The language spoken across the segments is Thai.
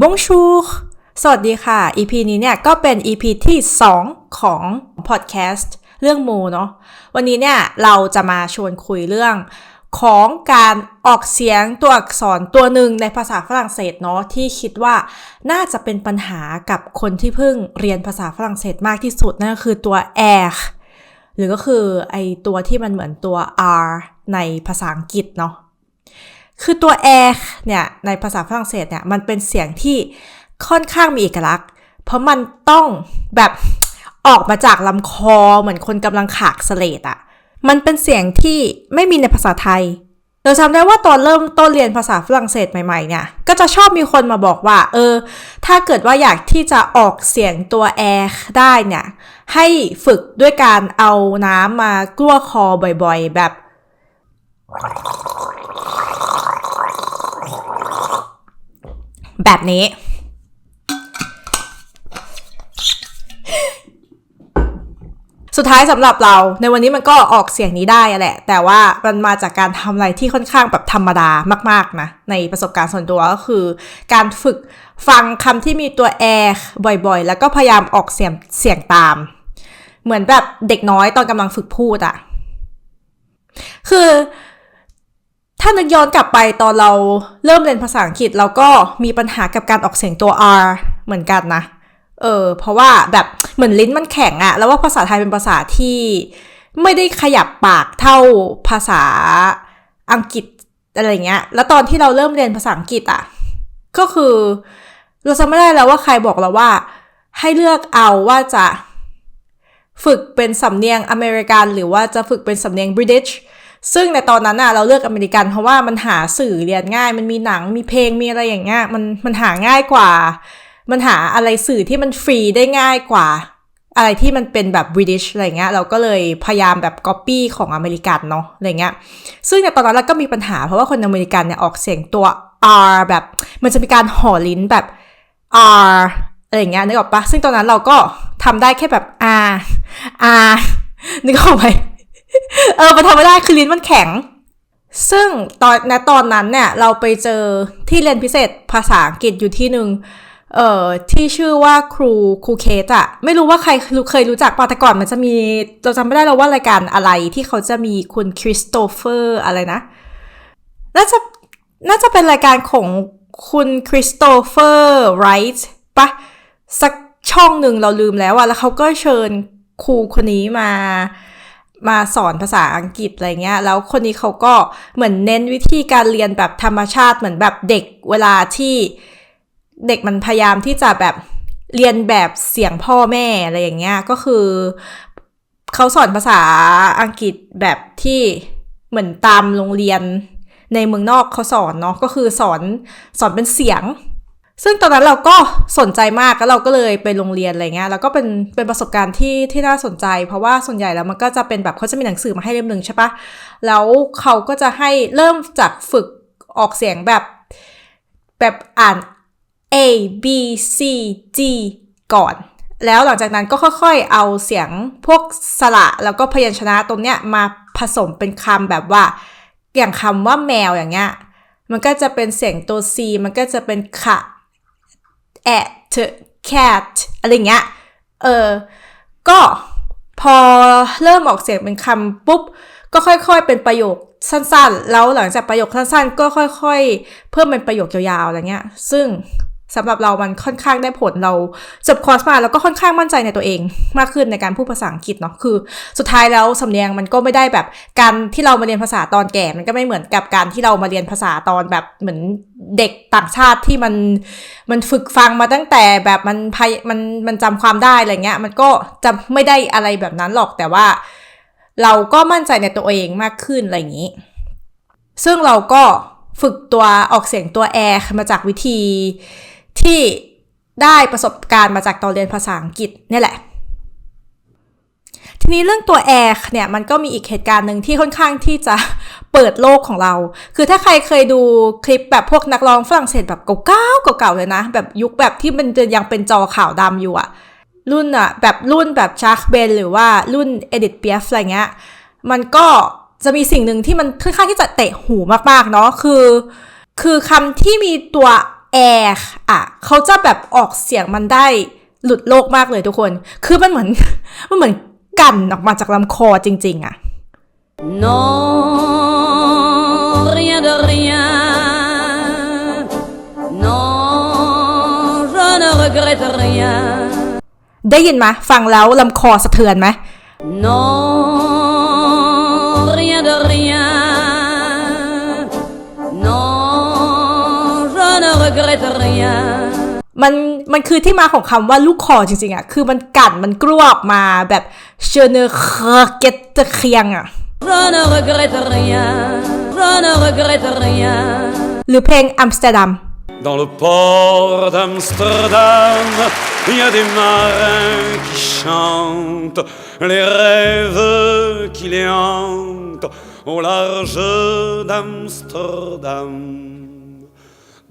Bonjour สวัสดีค่ะ EP นี้เนี่ยก็เป็น EP ที่ 2 ของ podcast เรื่องมูเนาะ วันนี้เนี่ยเราจะมาชวนคุยเรื่องของการออกเสียงตัวอักษรตัวหนึ่งในภาษาฝรั่งเศสเนาะที่คิดว่าน่าจะเป็นปัญหากับคนที่เพิ่งเรียนภาษาฝรั่งเศสมากที่สุดนั่นก็คือตัว r หรือก็คือไอตัวที่มันเหมือนตัว r ในภาษาอังกฤษเนาะ คือตัว r เนี่ยในภาษาฝรั่งเศสเนี่ยมันเป็นเสียงที่ค่อนข้างมีเอกลักษณ์ เพราะมันต้องแบบออกมาจากลำคอเหมือนคนกำลังขากเสเลดอะมันเป็นเสียงที่ไม่มีในภาษาไทย เราจำได้ว่าตอนเริ่มต้นเรียนภาษาฝรั่งเศสใหม่ๆเนี่ย ก็จะชอบมีคนมาบอกว่า เออ ถ้าเกิดว่าอยากที่จะออกเสียงตัวแอร์ได้เนี่ย ให้ฝึกด้วยการเอาน้ำมากลั้วคอบ่อยๆ แบบ แบบนี้ สุดท้ายสำหรับเราในวันนี้มันก็ออกเสียงนี้ได้อะแหละ แต่ว่ามันมาจากการทำอะไรที่ค่อนข้างแบบธรรมดามากๆนะ ในประสบการณ์ส่วนตัวก็คือ การฝึกฟังคำที่มีตัวแอร์บ่อยๆ แล้วก็พยายามออกเสียงเสียงตาม เหมือนแบบเด็กน้อยตอนกำลังฝึกพูดอะคือ ถ้านึกย้อนกลับไปตอนเราเริ่มเรียนภาษาอังกฤษเราก็มีปัญหากับการออกเสียงตัว R เหมือนกันนะ เออ เพราะว่าแบบเหมือนลิ้นมันแข็งอะแล้วว่าภาษาไทยเป็นภาษาที่ไม่ได้ขยับปากเท่าภาษาอังกฤษอะไรเงี้ย แล้วตอนที่เราเริ่มเรียนภาษาอังกฤษอะก็คือ เราจำไม่ได้แล้วว่าใครบอกเราว่า ให้เลือกเอาว่าจะฝึกเป็นสำเนียงอเมริกัน หรือว่าจะฝึกเป็นสำเนียงบริ i ิช ซึ่งในตอนนั้นอะเราเลือกอเมริกัน เพราะว่ามันหาสื่อเรียนง่าย มันมีหนังมีเพลงมีอะไรอย่างเงี้ยมันมันหาง่ายกว่า มันหาอะไรสื่อที่มันฟรีได้ง่ายกว่า อะไรที่มันเป็นแบบบริ i ิชอะไรเงี้ยเราก็เลยพยายามแบบก๊อปปี้ของอเมริกันเนาะอะไรเงี้ยซึ่งในตอนนั้นเราก็มีปัญหาเพราะว่าคนอเมริกันเนี่ยออกเสียงตัว R แบบมันจะมีการห่อลิ้นแบบ R อะไรอย่างเงี้ยนึกออกปะซึ่งตอนนั้นเราก็ทำได้แค่แบบ R R นึกออกไหม เออมันทำไม่ได้คือลิ้นมันแข็ง ซึ่งตอนณตอนนั้นเนี่ย เราไปเจอที่เรียนพิเศษภาษาอังกฤษอยู่ที่หนึ่งเอ่อที่ชื่อว่าครูครูเคสอะไม่รู้ว่าใครเคยรู้จักปะแต่ก่อนมันจะมีเราจำไม่ได้แล้วว่ารายการอะไรที่เขาจะมีคุณคริสโตเฟอร์อะไรนะน่าจะน่าจะเป็นรายการของคุณคริสโตเฟอร์ไรท์ปะสักช่องหนึ่งเราลืมแล้วอะแล้วเขาก็เชิญครูคนนี้มา มาสอนภาษาอังกฤษอะไรเงี้ย แล้วคนนี้เขาก็เหมือนเน้นวิธีการเรียนแบบธรรมชาติเหมือนแบบเด็กเวลาที่เด็กมันพยายามที่จะแบบเรียนแบบเสียงพ่อแม่อะไรอย่างเงี้ย ก็คือเขาสอนภาษาอังกฤษแบบที่เหมือนตามโรงเรียนในเมืองนอกเขาสอนเนาะ ก็คือสอนสอนเป็นเสียง ซึ่งตอนนั้นเราก็สนใจมากแล้วเราก็เลยไปโรงเรียนอะไรเงี้ยแล้วก็เป็นเป็นประสบการณ์ที่ที่น่าสนใจ เพราะว่าส่วนใหญ่แล้วมันก็จะเป็นแบบเขาจะมีหนังสือมาให้เล่มหนึ่งใช่ปะแล้วเขาก็จะให้เริ่มจากฝึกออกเสียงแบบ แบบอ่าน A B C D ก่อน แล้วหลังจากนั้นก็ค่อยๆเอาเสียงพวกสระแล้วก็พยัญชนะตรงเนี้ยมาผสมเป็นคำแบบว่า อย่างคำว่าแมวอย่างเงี้ยมันก็จะเป็นเสียงตัว C มันก็จะเป็นคะ at cat อะไรเงี้ย เออ ก็พอเริ่มออกเสียงเป็นคำปุ๊บ ก็ค่อยๆเป็นประโยคสั้นๆ แล้วหลังจากประโยคสั้นๆ ก็ค่อยๆ เพิ่มเป็นประโยคยาวๆ อะไรเงี้ย ซึ่ง สำหรับเรามันค่อนข้างได้ผลเราจบคอร์สมาแล้วก็ค่อนข้างมั่นใจในตัวเองมากขึ้นในการพูดภาษาอังกฤษเนาะคือ สุดท้ายแล้วสำเนียงมันก็ไม่ได้แบบการที่เรามาเรียนภาษาตอนแก่มันก็ไม่เหมือนกับการที่เรามาเรียนภาษาตอนแบบเหมือนเด็กต่างชาติที่มันมันฝึกฟังมาตั้งแต่แบบมันพยมันมันจำความได้อะไรเงี้ยมันก็จะไม่ได้อะไรแบบนั้นหรอกแต่ว่า เราก็มั่นใจในตัวเองมากขึ้นอะไรอย่างนี้ ซึ่งเราก็ฝึกตัวออกเสียงตัวแอร์มาจากวิธี ที่ได้ประสบการณ์มาจากตอนเรียนภาษาอังกฤษนี่แหละ ทีนี้เรื่องตัวแอร์เนี่ยมันก็มีอีกเหตุการณ์หนึ่งที่ค่อนข้างที่จะเปิดโลกของเรา คือถ้าใครเคยดูคลิปแบบพวกนักร้องฝรั่งเศสแบบเก่าๆเก่าๆเลยนะ แบบยุคแบบที่มันยังเป็นจอขาวดำอยู่อะรุ่นอะแบบรุ่นแบบชาร์คเบนหรือว่ารุ่นเอดิทเปียฟอะไรเงี้ย มันก็จะมีสิ่งหนึ่งที่มันค่อนข้างที่จะเตะหูมากๆเนาะคือ คือคำที่มีตัว แอร์อะเขาจะแบบออกเสียงมันได้หลุดโลกมากเลยทุกคน คือมันเหมือนมันเหมือนกันออกมาจากลำคอจริง ๆอะ Non, rien de rien. Non, je ne regrette rien. ได้ยินไหมฟังแล้วลำคอสะเทือนไหม Non, มันมันคือที่มาของคำว่าลูกคอจริงๆอะ คือมันกัดมันกรวบมาแบบเชเนเคเกตเคียงอะ Je ne regrette rien. Je ne regrette rien. หรือเพลงอัมสเตอร์ดัม Dans le port d'Amsterdam, il y a des marins qui chantent les rêves qui les hantent au large d'Amsterdam.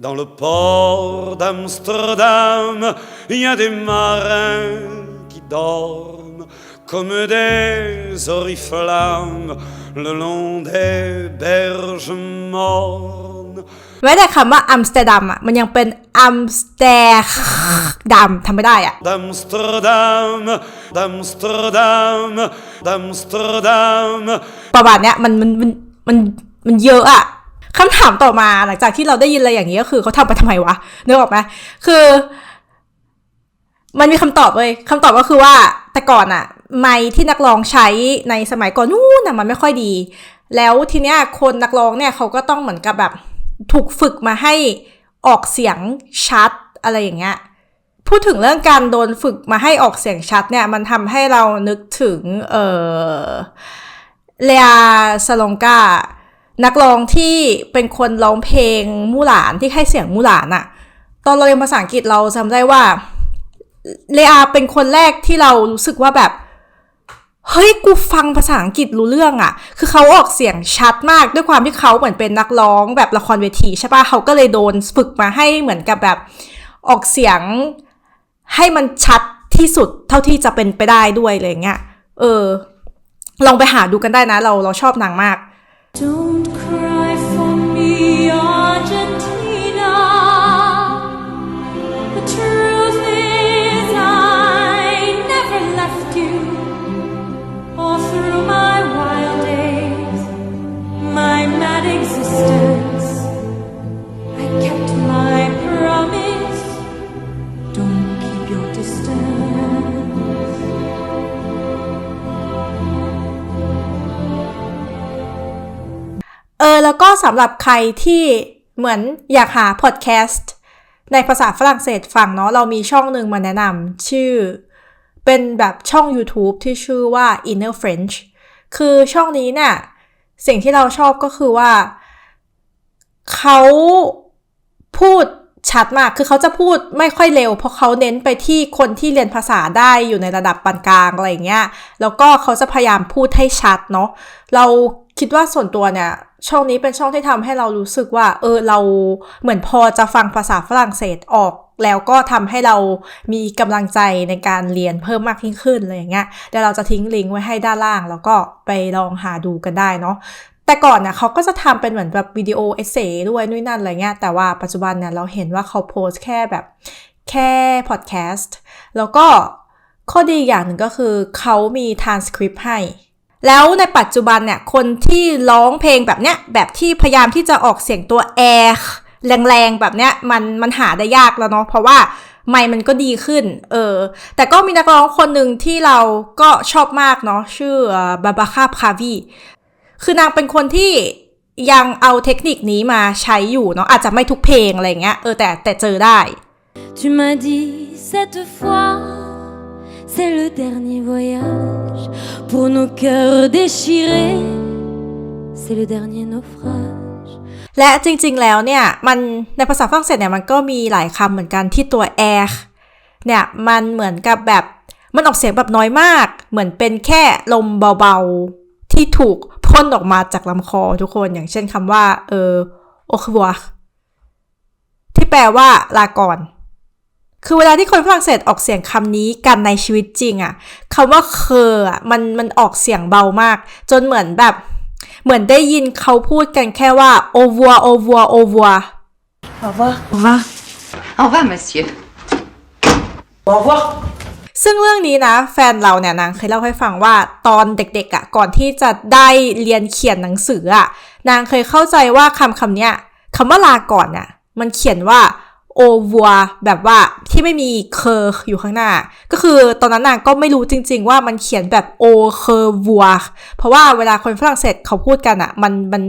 Dans le port d'Amsterdam, il y a des marins qui dorment comme des oriflammes le long des berges mornes. แม้แต่คำว่าอัมสเตอร์ดัมอ่ะ มันยังเป็นอัมสเตอร์ดัมทำไม่ได้อ่ะ d'Amsterdam, d'Amsterdam, d'Amsterdam. ประวัติเนี้ยมันมันมันมันมันเยอะอะ คำถามต่อมาหลังจากที่เราได้ยินอะไรอย่างนี้ก็คือเขาทำไปทำไมวะนึกออกไหมคือ มันมีคำตอบเลยคำตอบก็คือว่าแต่ก่อนอะไมค์ที่นักร้องใช้ในสมัยก่อนนู้นนะมันไม่ค่อยดี แล้วทีเนี้ยคนนักร้องเนี่ยเขาก็ต้องเหมือนกับแบบถูกฝึกมาให้ออกเสียงชัดอะไรอย่างเงี้ยพูดถึงเรื่องการโดนฝึกมาให้ออกเสียงชัดเนี่ยมันทำให้เรานึกถึงเออเลียสลงกา นักร้องที่เป็นคนร้องเพลงมู่หลานที่ให้เสียงมู่หลานอะตอนเราเรียนภาษาอังกฤษเราจำได้ว่าเลียเป็นคนแรกที่เรารู้สึกว่าแบบเฮ้ยกูฟังภาษาอังกฤษรู้เรื่องอะคือเขาออกเสียงชัดมากด้วยความที่เขาเหมือนเป็นนักร้องแบบละครเวทีใช่ปะเขาก็เลยโดนฝึกมาให้เหมือนกับแบบออกเสียงให้มันชัดที่สุดเท่าที่จะเป็นไปได้ด้วยอะไรเงี้ย เออ ลองไปหาดูกันได้นะ เราเราชอบนางมาก Don't cry สำหรับใครที่เหมือนอยากหาพอดแคสต์ในภาษาฝรั่งเศสฟังเนาะเรามีช่องหนึ่งมาแนะนำชื่อ เป็นแบบช่อง YouTube ที่ชื่อว่า Inner French คือช่องนี้เนี่ยสิ่งที่เราชอบก็คือว่า เขาพูด ชัดมาก คือเขาจะพูดไม่ค่อยเร็ว เพราะเขาเน้นไปที่คนที่เรียนภาษาได้อยู่ในระดับปานกลางอะไรอย่างเงี้ย แล้วก็เขาจะพยายามพูดให้ชัดเนาะ เราคิดว่าส่วนตัวเนี่ย ช่องนี้เป็นช่องที่ทำให้เรารู้สึกว่า เออเราเหมือนพอจะฟังภาษาฝรั่งเศสออกแล้วก็ทำให้เรามีกำลังใจในการเรียนเพิ่มมากยิ่งขึ้นอะไรอย่างเงี้ยเดี๋ยวเราจะทิ้งลิงก์ไว้ให้ด้านล่าง แล้วก็ไปลองหาดูกันได้เนาะ แต่ก่อนเนี่ยเขาก็จะทำเป็นเหมือนแบบวิดีโอเอเซด้วยนู่นนั่นอะไรเงี้ย แต่ว่าปัจจุบันเนี่ยเราเห็นว่าเขาโพสแค่แบบแค่พอดแคสต์ แล้วก็ข้อดีอย่างหนึ่งก็คือเขามีท r นสคริปต์ให้ แล้วในปัจจุบันเนี่ย คนที่ร้องเพลงแบบเนี้ย แบบที่พยายามที่จะออกเสียงตัวแอร์แรงๆ แบบเนี้ยมันมันหาได้ยากแล้วเนาะเพราะว่าไมค์มันก็ดีขึ้น เออ แต่ก็มีนักร้องคนหนึ่งที่เราก็ชอบมากเนาะ ชื่อบาบาคาพาวี คือนางเป็นคนที่ยังเอาเทคนิคนี้มาใช้อยู่เนาะอาจจะไม่ทุกเพลงอะไรเงี้ยเออแต่แต่เจอได้ Tu m'as dit cette fois, c'est le dernier voyage pour nos cœurs déchirés, c'est le dernier naufrage. และจริง ๆ แล้วเนี่ย มันในภาษาฝรั่งเศสเนี่ยมันก็มีหลายคำเหมือนกันที่ตัว air เนี่ย มันเหมือนกับแบบมันออกเสียงแบบน้อยมาก เหมือนเป็นแค่ลมเบาๆที่ถูก พ่นออกมาจากลำคอทุกคนอย่างเช่นคำว่า เออ au revoir ที่แปลว่าลาก่อน คือเวลาที่คนฝรั่งเศสออกเสียงคำนี้กันในชีวิตจริงอะคำว่าเคออะมันมันออกเสียงเบามาก จนเหมือนแบบ เหมือนได้ยินเขาพูดกันแค่ว่า au revoir au revoir au revoir Au revoir. Au revoir. Au revoir, monsieur. Au revoir. ซึ่งเรื่องนี้นะแฟนเราเนี่ยนางเคยเล่าให้ฟังว่าตอนเด็กๆอะ่ะก่อนที่จะได้เรียนเขียนหนังสืออะ่ะนางเคยเข้าใจว่าคำคำเนี้ยคำว่าลาก่อนเนี่ยมันเขียนว่าโอวัวแบบว่าที่ไม่มีเคอร์อยู่ข้างหน้า ก็คือตอนนั้นนางก็ไม่รู้จริง ๆ ว่ามันเขียนแบบโอเคอร์วัวเพราะว่าเวลาคนฝรั่งเศสเขาพูดกันอะ่ะมันมัน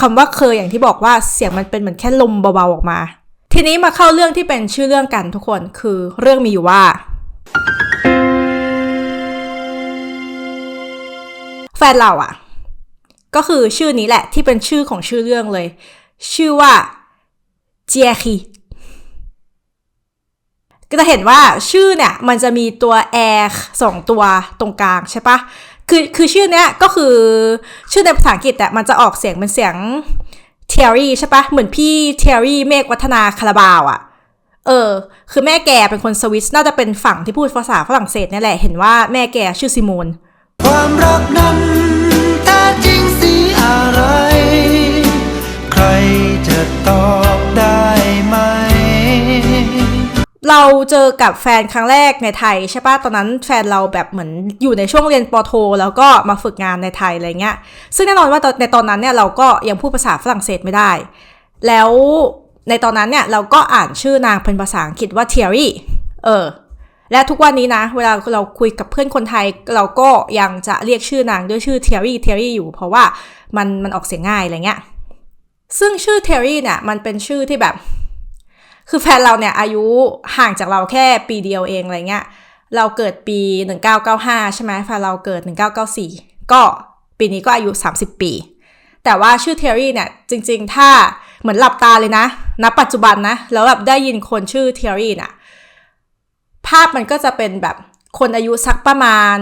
คำว่าเคออย่างที่บอกว่าเสียงมันเป็นเหมือนแค่ลมเบาๆออกมา ทีนี้มาเข้าเรื่องที่เป็นชื่อเรื่องกันทุกคนคือเรื่องมีอยู่ว่า แฟนเราอะก็คือชื่อนี้แหละที่เป็นชื่อของชื่อเรื่องเลย ชื่อว่าเจียคีก็จะเห็นว่าชื่อเนี่ยมันจะมีตัวแอร์สองตัวตรงกลางใช่ปะคือคือชื่อเนี้ยก็คือชื่อในภาษาอังกฤษอะมันจะออกเสียงเป็นเสียงเทอรี่ใช่ปะเหมือนพี่เทอรี่เมฆวัฒนาคาราบาวอะเออ คือแม่แกเป็นคนสวิสน่าจะเป็นฝั่งที่พูดภาษาฝรั่งเศสนี่แหละ เห็นว่าแม่แกชื่อซิโมน ความรักนั้นแท้จริงสีอะไร ใครจะตอบได้ไหม เราเจอกับแฟนครั้งแรกในไทยใช่ปะตอนนั้นแฟนเราแบบเหมือนอยู่ในช่วงเรียนปอโท แล้วก็มาฝึกงานในไทยอะไรเงี้ย ซึ่งแน่นอนว่าตอนในตอนนั้นเนี่ยเราก็ยังพูดภาษาฝรั่งเศสไม่ได้ แล้วในตอนนั้นเนี่ยเราก็อ่านชื่อนางเป็นภาษาอังกฤษว่า Thierry เออ และทุกวันนี้นะ เวลาเราคุยกับเพื่อนคนไทย เราก็ยังจะเรียกชื่อนางด้วยชื่อ Thierry Thierry อยู่ เพราะว่ามันมันออกเสียงง่ายอะไรเงี้ยซึ่งชื่อ Thierry เนี่ยมันเป็นชื่อที่แบบ คือแฟนเราเนี่ยอายุห่างจากเราแค่ปีเดียวเองอะไรเงี้ยเราเกิดปี 1995 ใช่ไหมแฟนเราเกิด 1994 ก็ปีนี้ก็อายุ 30 ปี แต่ว่าชื่อเทอรี่เนี่ยจริง ๆ ถ้าเหมือนหลับตาเลยนะณปัจจุบันนะแล้วแบบได้ยินคนชื่อเทอรี่น่ะ ภาพมันก็จะเป็นแบบคนอายุสักประมาณ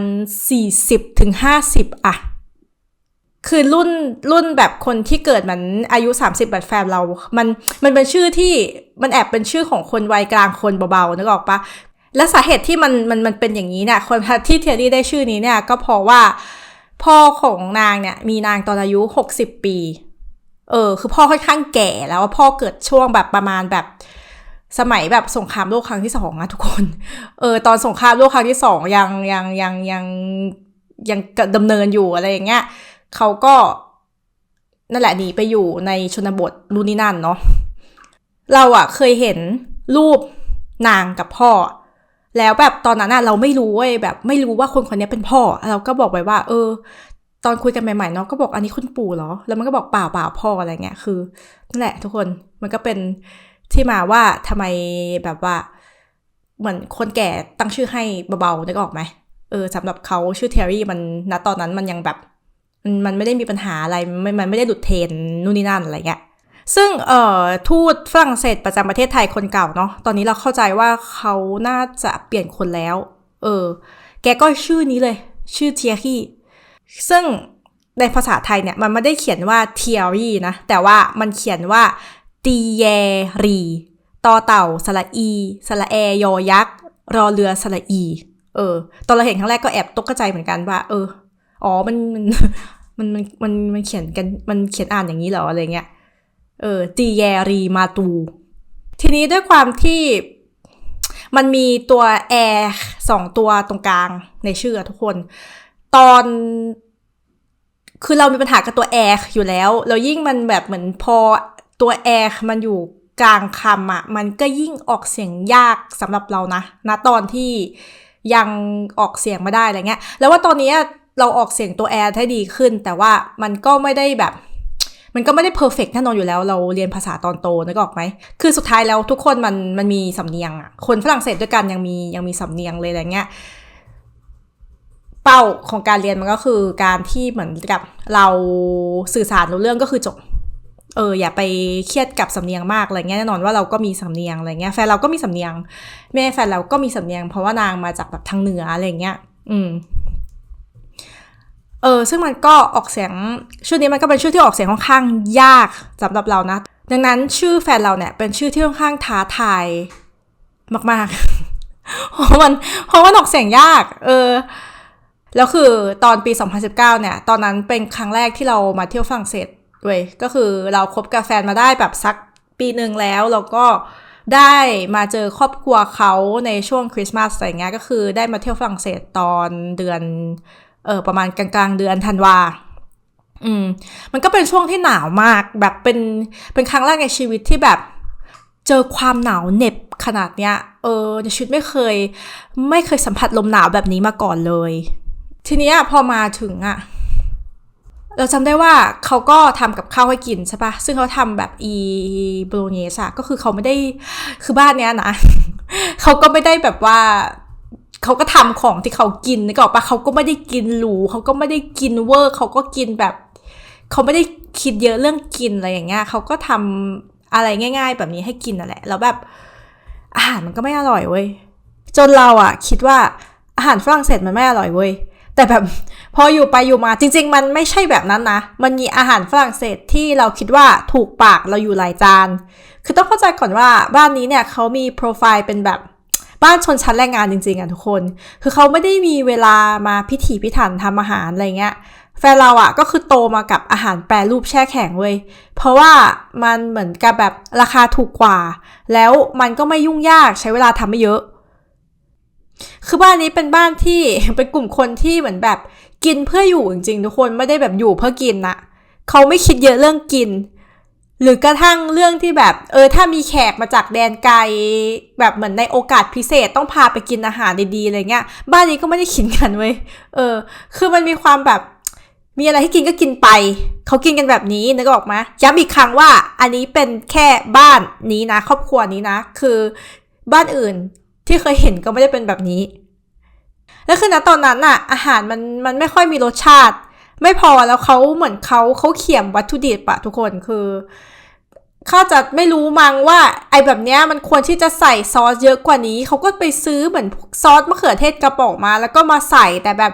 40-50ถึง50อะคือรุ่นรุ่นแบบคนที่เกิดเหมือนอายุ 30แบบแฟนเรา มันมันเป็นชื่อที่มันแอบเป็นชื่อของคนวัยกลางคนเบาๆนึกออกปะและสาเหตุที่มันมันมันเป็นอย่างนี้เนี่ยคนที่เทียรี่ได้ชื่อนี้เนี่ยก็เพราะว่าพ่อของนางเนี่ยมีนางตอนอายุ 60 ปี เออ คือพ่อค่อนข้างแก่แล้วพ่อเกิดช่วงแบบประมาณแบบ สมัยแบบสงครามโลกครั้งที่สองนะทุกคน เออตอนสงครามโลกครั้งที่สองยังยังยังยังยังดำเนินอยู่อะไรอย่างเงี้ยเขาก็นั่นแหละหนีไปอยู่ในชนบทนู่นนี่นั่นเนาะเราอะเคยเห็นรูปนางกับพ่อ แล้วแบบตอนนั้นอะเราไม่รู้เว้ยแบบไม่รู้ว่าคนคนนี้เป็นพ่อ เราก็บอกไปว่า เออ ตอนคุยกันใหม่ๆเนาะก็บอกอันนี้คุณปู่เหรอแล้วมันก็บอกเปล่าเปล่าพ่ออะไรเงี้ยคือนั่นแหละทุกคนมันก็เป็น ที่มาว่าทำไมแบบว่า เหมือนคนแก่ตั้งชื่อให้เบาๆนึกออกไหมเออสำหรับเขาชื่อเทอรี่มันณตอนนั้นมันยังแบบมันมันไม่ได้มีปัญหาอะไรมันมันไม่ได้หลุดเทนนู่นนี่นั่นอะไรเงี้ยซึ่งเอ่อทูตฝรั่งเศสประจำประเทศไทยคนเก่าเนาะตอนนี้เราเข้าใจว่าเขาน่าจะเปลี่ยนคนแล้ว เออ แกก็ชื่อนี้เลย ชื่อเทียรี่ซึ่งในภาษาไทยเนี่ยมันไม่ได้เขียนว่าเทียรี่นะ แต่ว่ามันเขียนว่า ตีเยรีต่อเต่าสระอีสระแอยอยักษ์รอเรือสระอี เออ ตอนเราเห็นครั้งแรกก็แอบตกใจเหมือนกันว่า เออ อ๋อมันมันมันมันมันมันเขียนกันมันเขียนอ่านอย่างนี้เหรออะไรเงี้ย เออจีแยรีมาตู ทีนี้ด้วยความที่มันมีตัวแอร์สองตัวตรงกลางในชื่อทุกคน ตอน คือเรามีปัญหากับตัวแอร์อยู่แล้ว แล้วยิ่งมันแบบเหมือนพอ ตัวแอร์มันอยู่กลางคำอะมันก็ยิ่งออกเสียงยากสำหรับเรานะณตอนที่ยังออกเสียงไม่ได้อะไรเงี้ย แล้วว่าตอนนี้เราออกเสียงตัวแอร์ได้ดีขึ้น แต่ว่ามันก็ไม่ได้แบบ มันก็ไม่ได้เพอร์เฟกแน่นอนอยู่แล้ว เราเรียนภาษาตอนโตนึกออกไหม คือสุดท้ายแล้วทุกคนมันมันมีสำเนียงอะคนฝรั่งเศสด้วยกันยังมียังมีสำเนียงเลยอะไรเงี้ย เป้าของการเรียนมันก็คือการที่เหมือนกับเราสื่อสารรู้เรื่องก็คือจบ เอออย่าไปเครียดกับสำเนียงมากอะไรเงี้ยแน่นอนว่าเราก็มีสำเนียงอะไรเงี้ยแฟนเราก็มีสำเนียงแม่แฟนเราก็มีสำเนียง เพราะว่านางมาจากแบบทางเหนืออะไรเงี้ย อืมเออซึ่งมันก็ออกเสียงชื่อนี้มันก็เป็นชื่อที่ออกเสียงค่อนข้างยากสำหรับเรานะ ดังนั้นชื่อแฟนเราเนี่ยเป็นชื่อที่ค่อนข้างท้าทายมากๆเพราะมันเพราะว่าออกเสียงยาก เออแล้วคือตอนปี 2019 เนี่ย ตอนนั้นเป็นครั้งแรกที่เรามาเที่ยวฝรั่งเศส เว้ยก็คือเราคบกับแฟนมาได้แบบสักปีหนึ่งแล้วแล้วก็ได้มาเจอครอบครัวเขาในช่วงคริสต์มาสอะไรเงี้ยก็คือได้มาเที่ยวฝรั่งเศสตอนเดือนเออประมาณกลางๆ เดือนธันวาอืมมันก็เป็นช่วงที่หนาวมากแบบเป็นเป็นครั้งแรกในชีวิตที่แบบเจอความหนาวเหน็บขนาดเนี้ยเออในชีวิตไม่เคย ไม่เคยสัมผัสลมหนาวแบบนี้มาก่อนเลย ทีเนี้ยพอมาถึงอะ เราจำได้ว่าเขาก็ทำกับข้าวให้กินใช่ปะซึ่งเขาทำแบบอีโบโลเนสอะก็คือเขาไม่ได้คือบ้านเนี้ยนะ เขาก็ไม่ได้แบบว่าเขาก็ทำของที่เขากินนึกออกปะเขาก็ไม่ได้กินหรูเขาก็ไม่ได้กินเวอร์เขาก็กินแบบ เขาไม่ได้คิดเยอะเรื่องกินอะไรอย่างเงี้ยเขาก็ทำอะไรง่าย ๆ แบบนี้ให้กินนั่นแหละ แล้วแบบอาหารมันก็ไม่อร่อยเว้ยจนเราอะคิดว่าอาหารฝรั่งเศสมันไม่อร่อยเว้ย แต่แบบพออยู่ไปอยู่มาจริง ๆ มันไม่ใช่แบบนั้นนะ มันมีอาหารฝรั่งเศสที่เราคิดว่าถูกปากเราอยู่หลายจาน คือต้องเข้าใจก่อนว่าบ้านนี้เนี่ยเขามีโปรไฟล์เป็นแบบบ้านชนชั้นแรงงานจริงๆอะทุกคน คือเขาไม่ได้มีเวลามาพิถีพิถันทำอาหารอะไรเงี้ย แฟนเราอะก็คือโตมากับอาหารแปรรูปแช่แข็งเว้ย เพราะว่ามันเหมือนกับแบบราคาถูกกว่า แล้วมันก็ไม่ยุ่งยากใช้เวลาทำไม่เยอะ คือบ้านนี้เป็นบ้านที่เป็นกลุ่มคนที่เหมือนแบบกินเพื่ออยู่จริงๆทุกคนไม่ได้แบบอยู่เพื่อกินนะเขาไม่คิดเยอะเรื่องกิน หรือกระทั่งเรื่องที่แบบ เออถ้ามีแขกมาจากแดนไกล แบบเหมือนในโอกาสพิเศษต้องพาไปกินอาหารดีๆอะไรเงี้ย บ้านนี้ก็ไม่ได้คิดกันเว้ยเออ คือมันมีความแบบมีอะไรให้กินก็กินไป เขากินกันแบบนี้นึกออกไหมย้ำอีกครั้งว่า อันนี้เป็นแค่บ้านนี้นะ ครอบครัวนี้นะ คือบ้านอื่น ที่เคยเห็นก็ไม่ได้เป็นแบบนี้ แล้วคือณตอนนั้นน่ะอาหารมันมันไม่ค่อยมีรสชาติ ไม่พอแล้วเขาเหมือนเขาเขาเขี่ยมวัตถุดิบอะทุกคนคือเขาจะไม่รู้มั้งว่าไอ้แบบเนี้ยมันควรที่จะใส่ซอสเยอะกว่านี้ เขาก็ไปซื้อเหมือนซอสมะเขือเทศกระป๋องมา แล้วก็มาใส่แต่แบบ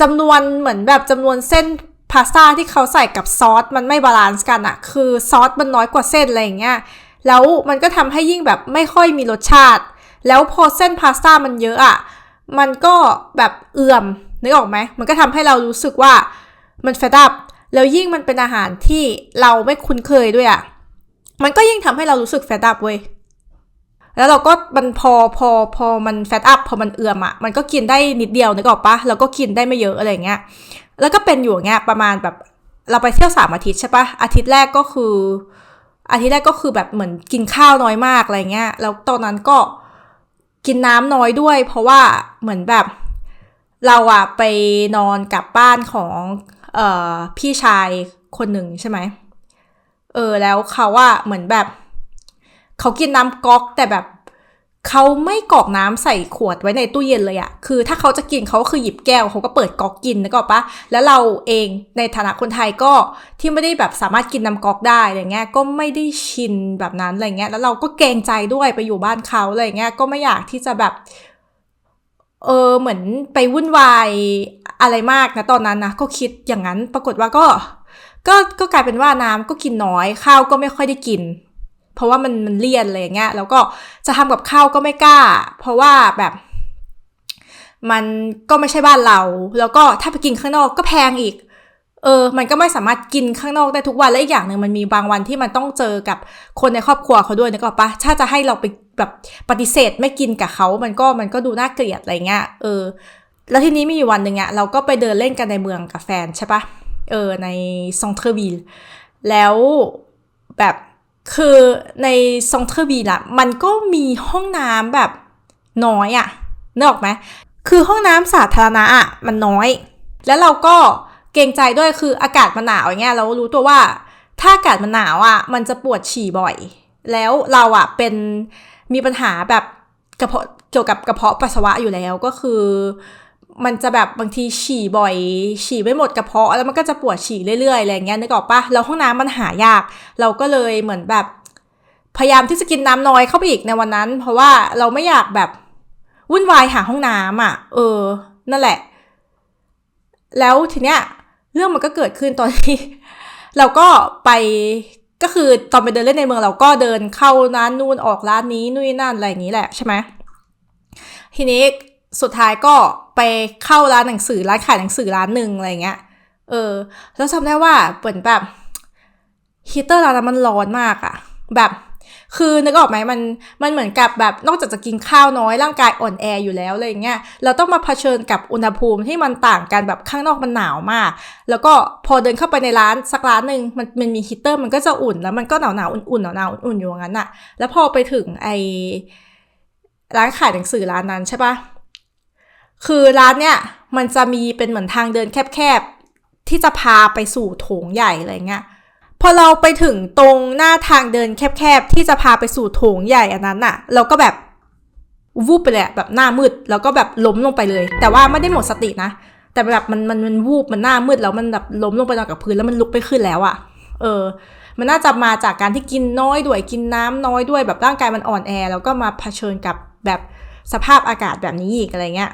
จำนวนเหมือนแบบจำนวนเส้นพาสต้าที่เขาใส่กับซอสมันไม่บาลานซ์กันอะคือซอสมันน้อยกว่าเส้นอะไรอย่างเงี้ยแล้วมันก็ทำให้ยิ่งแบบไม่ค่อยมีรสชาติ แล้วพอเส้นพาสต้ามันเยอะอะมันก็แบบเอื่อมนึกออกไหมมันก็ทำให้เรารู้สึกว่ามันเฟดอัพแล้วยิ่งมันเป็นอาหารที่เราไม่คุ้นเคยด้วยอะมันก็ยิ่งทำให้เรารู้สึกเฟดอัพเว้ยแล้วเราก็มันพอพอพอมันแฟตอัพพอมันเอื่อมอะ่ะมันก็กินได้นิดเดียวนึกออกปะแล้วก็กินได้ไม่เยอะอะไรเงี้ยแล้วก็เป็นอยู่เงี้ยประมาณแบบเราไปเที่ยวสามอาทิตย์ใช่ปะอาทิตย์แรกก็คือ อาทิตย์แรกก็คือแบบเหมือนกินข้าวน้อยมากอะไรเงี้ยแล้วตอนนั้นก็ กินน้ำน้อยด้วย เพราะว่าเหมือนแบบเราอะไปนอนกับบ้านของเอ่อพี่ชายคนหนึ่งใช่ไหมเออแล้วเขาว่าเหมือนแบบ เขากินน้ำก๊อกแต่แบบ เขาไม่กรอกน้ำใส่ขวดไว้ในตู้เย็นเลยอะคือถ้าเขาจะกินเขาก็คือหยิบแก้วเขาก็เปิดก๊อกกินนึกออกปะแล้วเราเองในฐานะคนไทยก็ที่ไม่ได้แบบสามารถกินน้ำก๊อกได้อะไรเงี้ย ก็ไม่ได้ชินแบบนั้นอะไรเงี้ย แล้วเราก็เกรงใจด้วยไปอยู่บ้านเขาอะไรเงี้ย ก็ไม่อยากที่จะแบบ เออเหมือนไปวุ่นวายอะไรมากนะตอนนั้นนะ ก็คิดอย่างนั้น ปรากฏว่าก็ ก็ ก็กลายเป็นว่าน้ำก็กินน้อย ข้าวก็ไม่ค่อยได้กิน เพราะว่ามันมันเลี่ยนอะไรอย่างเงี้ยแล้วก็จะทำกับข้าวก็ไม่กล้า เพราะว่าแบบ มันก็ไม่ใช่บ้านเรา แล้วก็ถ้าไปกินข้างนอกก็แพงอีกเออ มันก็ไม่สามารถกินข้างนอกได้ทุกวัน และอีกอย่างหนึ่งมันมีบางวันที่มันต้องเจอกับคนในครอบครัวเขาด้วยนึกออกปะถ้าจะให้เราไปแบบปฏิเสธไม่กินกับเขา มันก็มันก็ดูน่าเกลียดอะไรเงี้ย เออ แล้วทีนี้มีอยู่วันหนึ่งอะเราก็ไปเดินเล่นกันในเมืองกับแฟนใช่ปะเออ ในซองเทอร์วิลแล้วแบบ คือในซองเทอร์วิลอะมันก็มีห้องน้ำแบบน้อยอะนึกออกไหมคือห้องน้ำสาธารณะอะมันน้อย แล้วเราก็เกรงใจด้วยคืออากาศมันหนาวอย่างเงี้ยเรารู้ตัวว่า ถ้าอากาศมันหนาวอะมันจะปวดฉี่บ่อย แล้วเราอะเป็นมีปัญหาแบบกระเพาะเกี่ยวกับกระเพาะปัสสาวะอยู่แล้วก็คือ มันจะแบบบางทีฉี่บ่อย ฉี่ไม่หมดกระเพาะแล้วมันก็จะปวดฉี่เรื่อยๆอะไรเงี้ยนึกออกปะแล้วห้องน้ำมันหายาก เราก็เลยเหมือนแบบ พยายามที่จะกินน้ำน้อยเข้าไปอีกในวันนั้น เพราะว่าเราไม่อยากแบบวุ่นวายหาห้องน้ำอะ เออ นั่นแหละ แล้วทีเนี้ยเรื่องมันก็เกิดขึ้นตอนที่เราก็ไปก็คือตอนไปเดินเล่นในเมืองเราก็เดินเข้าร้านนู่นออกร้านนี้นู่นนนั่นอะไรอย่างนี้แหละใช่ไหมทีนี้ สุดท้ายก็ไปเข้าร้านหนังสือร้านขายหนังสือร้านหนึ่งอะไรเงี้ย เออ แล้วจำได้ว่าเหมือนแบบฮีเตอร์ร้านนั้นมันร้อนมากอะแบบคือนึกออกไหมมันมันเหมือนกับแบบนอกจากจะกินข้าวน้อยร่างกายอ่อนแออยู่แล้วอะไรเงี้ยเราต้องมาเผชิญกับอุณหภูมิที่มันต่างกันแบบข้างนอกมันหนาวมาก แล้วก็พอเดินเข้าไปในร้านสักร้านหนึ่งมันมันมีฮีเตอร์มันก็จะอุ่นแล้วมันก็หนาวหนาวอุ่นๆหนาวหนาวอุ่นๆอยู่งั้นอะแล้วพอไปถึงไอร้านขายหนังสือร้านนั้นใช่ปะ คือร้านเนี้ยมันจะมีเป็นเหมือนทางเดินแคบๆ ที่จะพาไปสู่โถงใหญ่อะไรเงี้ย พอเราไปถึงตรงหน้าทางเดินแคบๆ ที่จะพาไปสู่โถงใหญ่อันนั้นน่ะเราก็แบบวูบไปเลยแบบหน้ามืดแล้วก็แบบล้มลงไปเลย แต่ว่าไม่ได้หมดสตินะ แต่แบบมันมันมันวูบมันหน้ามืดแล้วมันแบบล้มลงไปนอนกับพื้นแล้วมันลุกไปขึ้นแล้วอะเออ มันน่าจะมาจากการที่กินน้อยด้วยกินน้ำน้อยด้วยแบบร่างกายมันอ่อนแอ แล้วก็มาเผชิญกับแบบสภาพอากาศแบบนี้อีกอะไรเงี้ย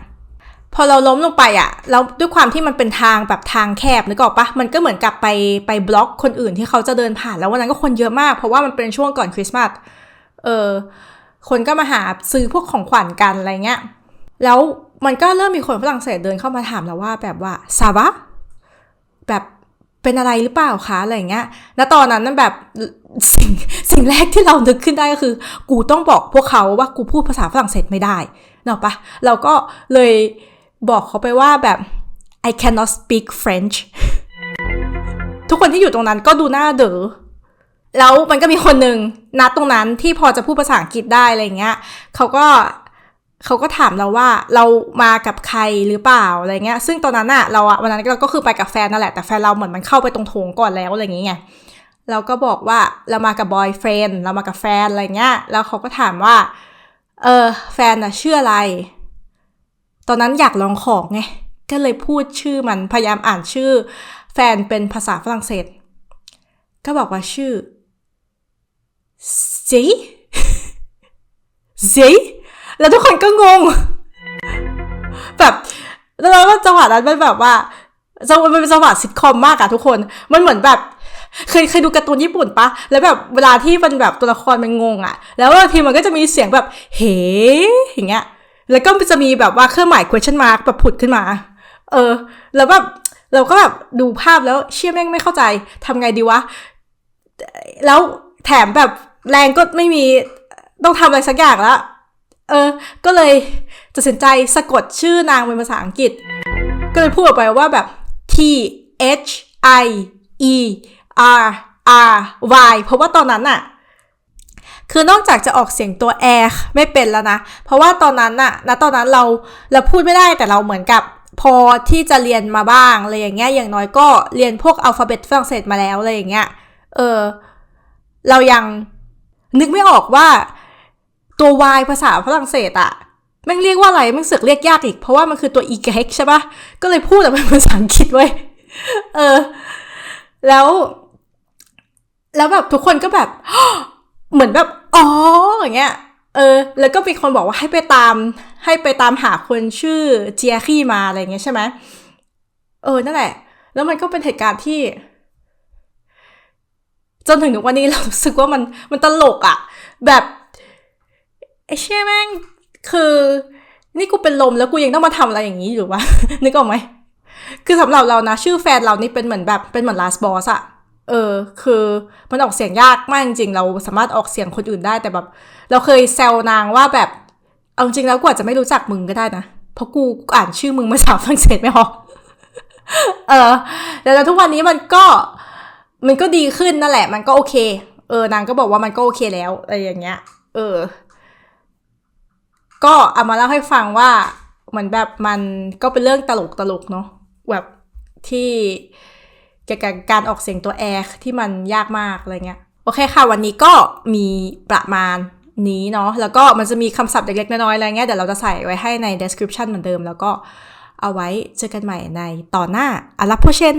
พอเราล้มลงไปอะแล้วด้วยความที่มันเป็นทางแบบทางแคบนึกออกปะมันก็เหมือนกับไปไปบล็อกคนอื่นที่เขาจะเดินผ่านแล้ววันนั้นก็คนเยอะมาก เพราะว่ามันเป็นช่วงก่อนคริสต์มาสเออคนก็มาหาซื้อพวกของขวัญกันอะไรเงี้ยแล้วมันก็เริ่มมีคนฝรั่งเศสเดินเข้ามาถามเราว่าแบบว่าซาบะแบบเป็นอะไรหรือเปล่าคะอะไรเงี้ยแล้วตอนนั้นนั่นแบบสิ่งสิ่งแรกที่เรานึกขึ้นได้ก็คือ กูต้องบอกพวกเขาว่ากูพูดภาษาฝรั่งเศสไม่ได้เนกอะปะเราก็เลย บอกเขาไปว่าแบบ I cannot speak French ทุกคนที่อยู่ตรงนั้นก็ดูหน้าเด๋อแล้วมันก็มีคนหนึ่งนัดตรงนั้นที่พอจะพูดภาษาอังกฤษได้อะไรเงี้ยเขาก็เขาก็ถามเราว่าเรามากับใครหรือเปล่าอะไรเงี้ย ซึ่งตอนนั้นอะเราอะวันนั้นเราก็คือไปกับแฟนนั่นแหละ แต่แฟนเราเหมือนมันเข้าไปตรงโถงก่อนแล้วอะไรอย่างเงี้ยเราก็บอกว่าเรามากับบอยเฟรนเรามากับแฟนอะไรเงี้ย แล้วเขาก็ถามว่า เออแฟนอะชื่ออะไร ตอนนั้นอยากลองของไง ก็เลยพูดชื่อมันพยายามอ่านชื่อ แฟนเป็นภาษาฝรั่งเศส ก็บอกว่าชื่อซีซีแล้วทุกคนก็งง แบบแล้วก็จังหวะนั้นมันแบบว่าจังหวะมันเป็นจังหวะซิทคอมมากอะทุกคน มันเหมือนแบบ เคยเคยดูการ์ตูนญี่ปุ่นปะ แล้วแบบเวลาที่มันแบบตัวละครมันงงอะแล้วบางทีมันก็จะมีเสียงแบบเฮ้อย่างเงี้ย แล้วก็จะมีแบบว่าเครื่องหมาย question mark แบบผุดขึ้นมา เออ แล้วแบบเราก็แบบดูภาพแล้วเชี่ยแม่งไม่เข้าใจทำไงดีวะ แล้วแถมแบบแรงก็ไม่มีต้องทำอะไรสักอย่างล้วเออ ก็เลยตัดสินใจสะกดชื่อนางเป็นภาษาอังกฤษ ก็เลยพูดออกไปว่าแบบ T H I E R R Y เพราะว่าตอนนั้นอะ คือนอกจากจะออกเสียงตัว air ไม่เป็นแล้วนะ เพราะว่าตอนนั้นอะณตอนนั้นเราเราพูดไม่ได้แต่เราเหมือนกับพอที่จะเรียนมาบ้างอะไรอย่างเงี้ยอย่างน้อยก็เรียนพวกอัลฟาเบตฝรั่งเศสมาแล้วอะไรอย่างเงี้ยเออเรายังนึกไม่ออกว่าตัว Y ภาษาฝรั่งเศสอะแม่งเรียกว่าอะไรแม่งเสือกเรียกยากอีก เพราะว่ามันคือตัว e กับ h ใช่ปะก็เลยพูดแต่เป็นภาษาอังกฤษเว้ยเออ แล้ว แล้วแบบทุกคนก็แบบ เหมือนแบบอ๋ออย่างเงี้ยเออ แล้วก็มีคนบอกว่าให้ไปตาม ให้ไปตามหาคนชื่อเจียรี่มาอะไรเงี้ยใช่ไหมเออนั่นแหละ แล้วมันก็เป็นเหตุการณ์ที่ จนถึงวันนี้เรารู้สึกว่ามันมันตลกอะแบบไอ้เชี่ยแม่งคือ นี่กูเป็นลมแล้วกูยังต้องมาทำอะไรอย่างนี้อยู่วะนึกออกไหมคือสำหรับเรานะ ชื่อแฟนเรานี่เป็นเหมือนแบบเป็นเหมือน last boss อะ เออคือมันออกเสียงยากมากจริงๆ เราสามารถออกเสียงคนอื่นได้แต่แบบ เราเคยแซวนางว่าแบบ เอาจริงแล้วกูอาจจะไม่รู้จักมึงก็ได้นะ เพราะกูอ่านชื่อมึงภาษาฝรั่งเศสไม่ออกเออแต่แล้วทุกวันนี้มันก็มันก็ดีขึ้นนั่นแหละ มันก็โอเค เออนางก็บอกว่ามันก็โอเคแล้วอะไรอย่างเงี้ย เออ ก็เอามาเล่าให้ฟังว่าเหมือนแบบมันก็เป็นเรื่องตลกตลกเนาะแบบที่ เกี่ยวกับการออกเสียงตัวแอที่มันยากมากอะไรเงี้ยโอเคค่ะ วันนี้ก็มีประมาณนี้เนาะแล้วก็มันจะมีคำศัพท์เล็กๆน้อยๆอะไรเงี้ยเดี๋ยวเราจะใส่ไว้ให้ใน description เหมือนเดิม แล้วก็เอาไว้เจอกันใหม่ในตอนหน้าอาลับโพเชน